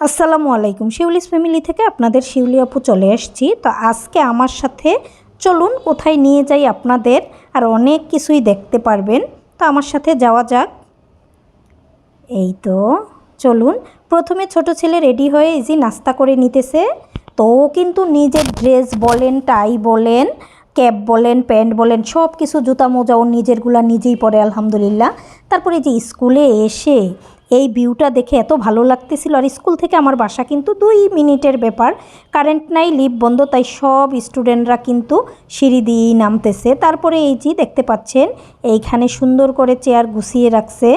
আসসালামু আলাইকুম। শিউলিস ফ্যামিলি থেকে আপনাদের শিউলি আপু চলে এসেছি। তো আজকে আমার সাথে চলুন কোথায় নিয়ে যাই আপনাদের আর অনেক কিছুই দেখতে পারবেন। তো আমার সাথে যাওয়া যাক। এই তো, চলুন। প্রথমে ছোট ছেলে রেডি হয়ে এই যে নাস্তা করে নিতেছে। তো কিন্তু নিজের ড্রেস বলেন টাই বলেন ক্যাপ বলেন প্যান্ট বলেন সব কিছু জুতা মোজা ও নিজেরগুলা নিজেই পরে, আলহামদুলিল্লাহ। তারপরে যে স্কুলে এসে এই ভিউটা দেখে এত ভালো লাগতেছিল। আর স্কুল থেকে আমার বাসা কিন্তু দুই মিনিটের ব্যাপার। কারেন্ট নাই লিপ বন্ধ, তাই সব স্টুডেন্টরা কিন্তু সিঁড়ি দিয়েই নামতেছে। তারপরে এই যে দেখতে পাচ্ছেন, এইখানে সুন্দর করে চেয়ার গুছিয়ে রাখছে।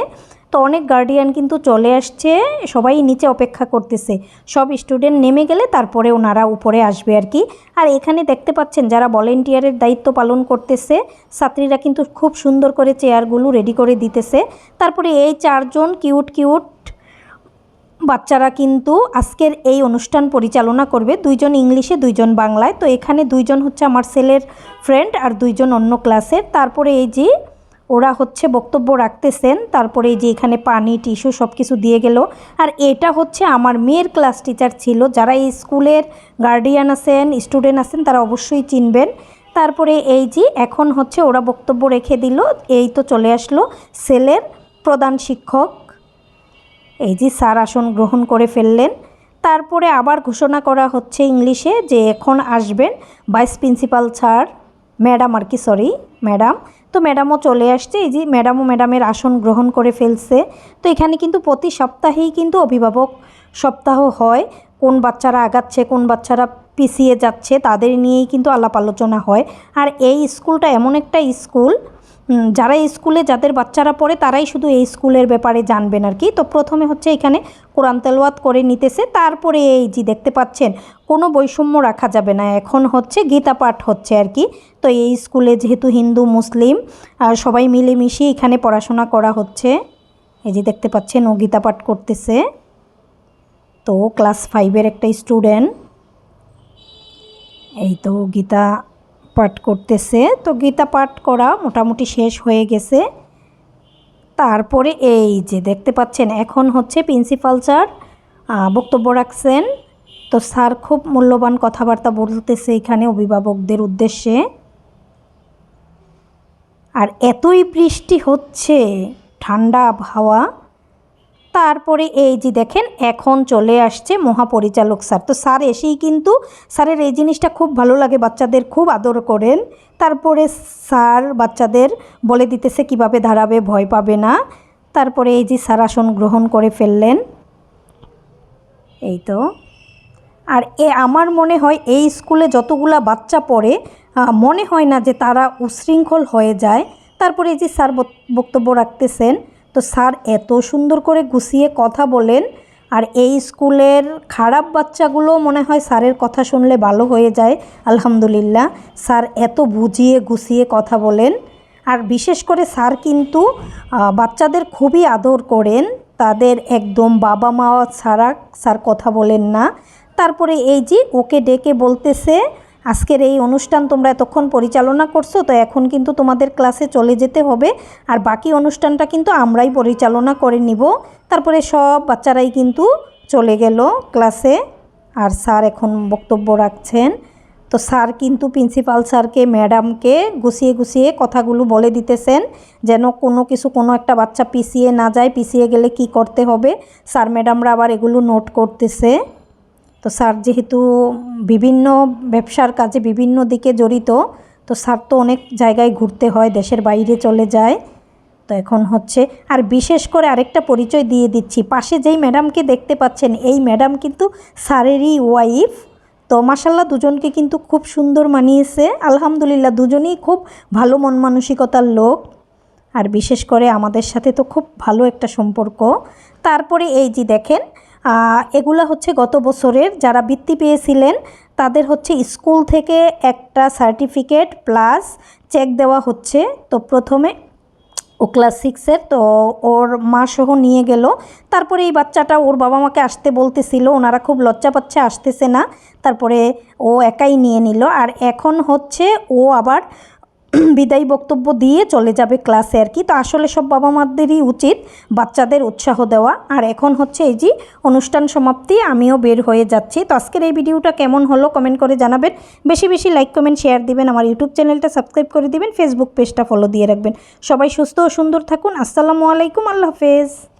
তো অনেক গার্ডিয়ান কিন্তু চলে আসছে, সবাই নিচে অপেক্ষা করতেছে। সব স্টুডেন্ট নেমে গেলে তারপরে ওনারা উপরে আসবে আর কি। আর এখানে দেখতে পাচ্ছেন যারা ভলেন্টিয়ারের দায়িত্ব পালন করতেছে, ছাত্রীরা কিন্তু খুব সুন্দর করে চেয়ারগুলো রেডি করে দিতেছে। তারপরে এই চারজন কিউট কিউট বাচ্চারা কিন্তু আজকের এই অনুষ্ঠান পরিচালনা করবে। দুইজন ইংলিশে, দুইজন বাংলায়। তো এখানে দুইজন হচ্ছে আমার ছেলের ফ্রেন্ড আর দুইজন অন্য ক্লাসের তারপরে এই যে ওরা হচ্ছে বক্তব্য রাখতেছেন, তারপরে যে এখানে পানি, টিস্যু সব কিছু দিয়ে গেল। আর এটা হচ্ছে আমার মেয়ের ক্লাস টিচার ছিল, যারা এই স্কুলের গার্ডিয়ান আছেন স্টুডেন্ট আছেন, তারা অবশ্যই চিনবেন। তারপরে এই যে এখন হচ্ছে ওরা বক্তব্য রেখে দিল, এই তো চলে আসলো সেলের প্রধান শিক্ষক। এই যে স্যার আসন গ্রহণ করে ফেললেন। তারপরে আবার ঘোষণা করা হচ্ছে ইংলিশে যে এখন আসবেন ভাইস প্রিন্সিপাল স্যার। ম্যাডাম আর কি সরি ম্যাডাম। তো ম্যাডামও চলে আসছে, এই যে ম্যাডামও ম্যাডামের আসন গ্রহণ করে ফেলছে। তো এখানে কিন্তু প্রতি সপ্তাহেই কিন্তু অভিভাবক সপ্তাহ হয়, কোন বাচ্চারা আগাচ্ছে, কোন বাচ্চারা পিছিয়ে যাচ্ছে, তাদের নিয়েই কিন্তু আলাপ আলোচনা হয়। আর এই স্কুলটা এমন একটা স্কুল যারা স্কুলে যাদের বাচ্চারা পড়ে তারাই শুধু এই স্কুলের ব্যাপারে জানবেন আর কি। তো প্রথমে হচ্ছে এখানে কোরআন তেলওয়াত করে নিতেছে, তারপরে এই যে দেখতে পাচ্ছেন, কোনো বৈষম্য রাখা যাবে না। এখন হচ্ছে গীতা পাঠ হচ্ছে আর কি। তো এই স্কুলে যেহেতু হিন্দু, মুসলিম সবাই মিলেমিশে এখানে পড়াশোনা করা হচ্ছে। এই যে দেখতে পাচ্ছেন, ও গীতা পাঠ করতেছে। তো ক্লাস ফাইভের একটা স্টুডেন্ট এই তো গীতা পাঠ করতেছে। তো গীতা পাঠ করা মোটামুটি শেষ হয়ে গেছে। তারপরে এই যে দেখতে পাচ্ছেন, এখন হচ্ছে প্রিন্সিপাল স্যার বক্তব্য রাখছেন। তো স্যার খুব মূল্যবান কথাবার্তা বলতেছে এখানে অভিভাবকদের উদ্দেশ্যে। আর এতই বৃষ্টি হচ্ছে, ঠান্ডা আবহাওয়া। তারপরে এই যে দেখেন, এখন চলে আসছে মহাপরিচালক স্যার। তো স্যার এসেই কিন্তু স্যারের এই জিনিসটা খুব ভালো লাগে, বাচ্চাদের খুব আদর করেন। তারপরে স্যার বাচ্চাদের বলে দিতেছে কীভাবে দাঁড়াবে, ভয় পাবে না। তারপরে এই যে স্যার আসন গ্রহণ করে ফেললেন। এই তো। আর এ আমার মনে হয় এই স্কুলে যতগুলা বাচ্চা পড়ে মনে হয় না যে তারা উশৃঙ্খল হয়ে যায়। তারপরে এই যে স্যার বক- বক্তব্য রাখতেছেন তো স্যার এত সুন্দর করে গুছিয়ে কথা বলেন, আর এই স্কুলের খারাপ বাচ্চাগুলো মনে হয় স্যারের কথা শুনলে ভালো হয়ে যায়, আলহামদুলিল্লাহ। স্যার এত বুঝিয়ে গুছিয়ে কথা বলেন, আর বিশেষ করে স্যার কিন্তু বাচ্চাদের খুবই আদর করেন, তাদের একদম বাবা মা ছাড়া স্যার কথা বলেন না। তারপরে এই যে ওকে ডেকে বলতেছে আজকের এই অনুষ্ঠান তোমরা এতক্ষণ পরিচালনা করছ, তো এখন কিন্তু তোমাদের ক্লাসে চলে যেতে হবে। আর বাকি অনুষ্ঠানটা কিন্তু আমরাই পরিচালনা করে নিব। তারপরে সব বাচ্চারাই কিন্তু চলে গেল ক্লাসে। আর স্যার এখন বক্তব্য রাখছেন। তো স্যার কিন্তু প্রিন্সিপাল স্যারকে, ম্যাডামকে গুছিয়ে গুছিয়ে কথাগুলো বলে দিতেছেন, যেন কোনো কিছু, কোনো একটা বাচ্চা পিছিয়ে না যায়। পিছিয়ে গেলে কি করতে হবে? স্যার, ম্যাডামরা আবার এগুলো নোট করতেছে। তো স্যার যেহেতু বিভিন্ন ব্যবসার কাজে বিভিন্ন দিকে জড়িত, তো স্যার তো অনেক জায়গায় ঘুরতে হয়, দেশের বাইরে চলে যায়। তো এখন হচ্ছে, আর বিশেষ করে আরেকটা পরিচয় দিয়ে দিচ্ছি। পাশে যেই ম্যাডামকে দেখতে পাচ্ছেন, এই ম্যাডাম কিন্তু স্যারেরই ওয়াইফ। তো মাসাল্লাহ দুজনকে কিন্তু খুব সুন্দর মানিয়েছে। আলহামদুলিল্লাহ, দুজনেই খুব ভালো মন মানসিকতার লোক। আর বিশেষ করে আমাদের সাথে তো খুব ভালো একটা সম্পর্ক। তারপরে এই যে দেখেন এগুলা হচ্ছে গত বছরের যারা বৃত্তি পেয়েছিলেন, তাদের হচ্ছে স্কুল থেকে একটা সার্টিফিকেট প্লাস চেক দেওয়া হচ্ছে। তো প্রথমে ও ক্লাস সিক্সের, তো ওর মা সহ নিয়ে গেল। তারপরে এই বাচ্চাটা ওর বাবা মাকে আসতে বলতেছিল, ওনারা খুব লজ্জা পাচ্ছে, আসতেছে না। তারপরে ও একাই নিয়ে নিল। আর এখন হচ্ছে ও আবার বিদায়ী বক্তব্য দিয়ে চলে যাবে ক্লাসে আর কি। তো আসলে সব বাবা মাদেরই উচিত বাচ্চাদের উৎসাহ দেওয়া। আর এখন হচ্ছে এই যে অনুষ্ঠান সমাপ্তি, আমিও বের হয়ে যাচ্ছি। তো আজকের এই ভিডিওটা কেমন হলো কমেন্ট করে জানাবেন। বেশি বেশি লাইক, কমেন্ট, শেয়ার দিবেন। আমার ইউটিউব চ্যানেলটা সাবস্ক্রাইব করে দিবেন। ফেসবুক পেজটা ফলো দিয়ে রাখবেন। সবাই সুস্থ ও সুন্দর থাকুন। আসসালামু আলাইকুম। আল্লাহ হাফেজ।